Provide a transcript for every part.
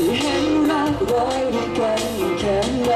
ที่เห็นรักร้อยรักกันแค่ไหน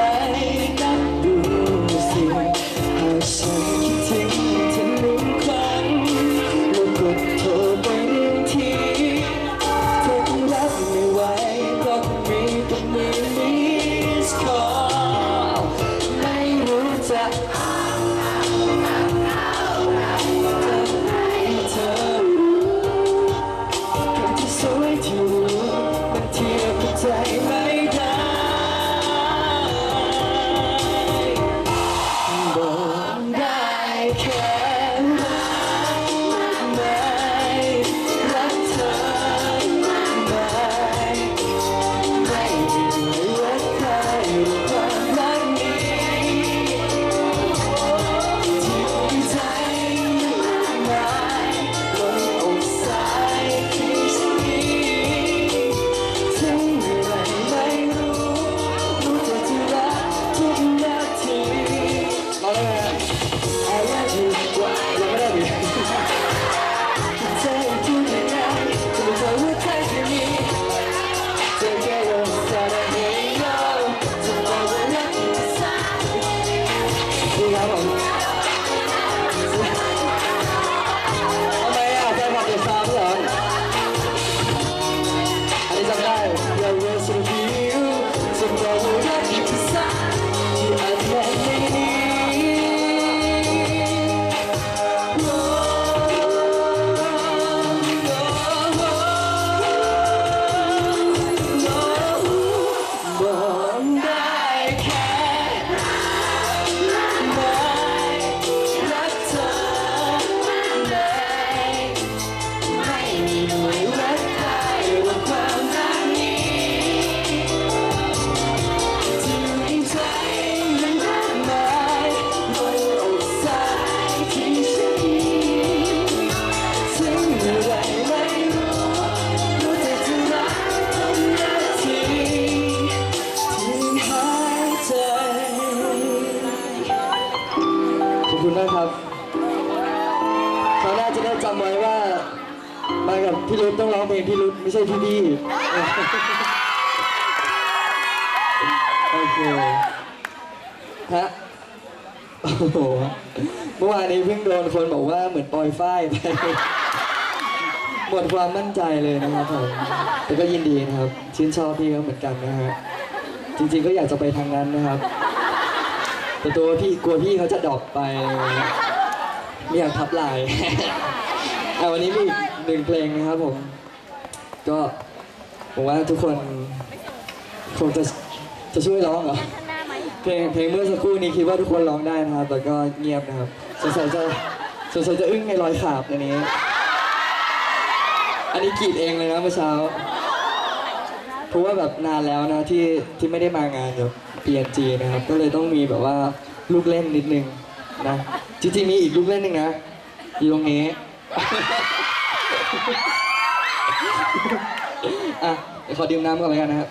ขอบคุณมากครับคราน้าจะได้จำไว้ว่า มากับพี่รุธต้องร้องเพลงพี่รุธไม่ใช่พี่บี้โอเคฮะโอ้โหเมื่อวานนี้เพิ่งโดนคนบอกว่าเหมือนปอยฝ้ายไปหมดความมั่นใจเลยนะครับผมแต่ก็ยินดีนะครับ ชื่นชอบพี่เขาเหมือนกันนะฮะ จริงๆก็อยากจะไปทางนั้นนะครับ แต่ตัวพี่กลัวพี่เขาจะดรอปไปไม่อยากทับลายอ่วันนี้มีอีกหนึ่งเพลงนะครับผม ก็ผมว่าทุกคนคงจะจะช่วยร้องเหรอเพลงเพลงเมื่อสักครู่นี้คิดว่าทุกคนร้องได้นะครับแต่ก็เงียบนะครับสงสัยจะสงสัยจะอึ้งในรอยขาบอันนี้ อันนี้กรีดเองเลยนะเมื่อเช้า ราะว่าแบบนานแล้วนะที่ที่ไม่ได้มางานกับ PNG นะครับ ก็เลยต้องมีแบบว่าลูกเล่นนิดนึงนะจริงๆมีอีกลูกเล่นนึงนะอยู่ตรงนี้อะขอดื่มน้ำก่อนเลยกันนะครับ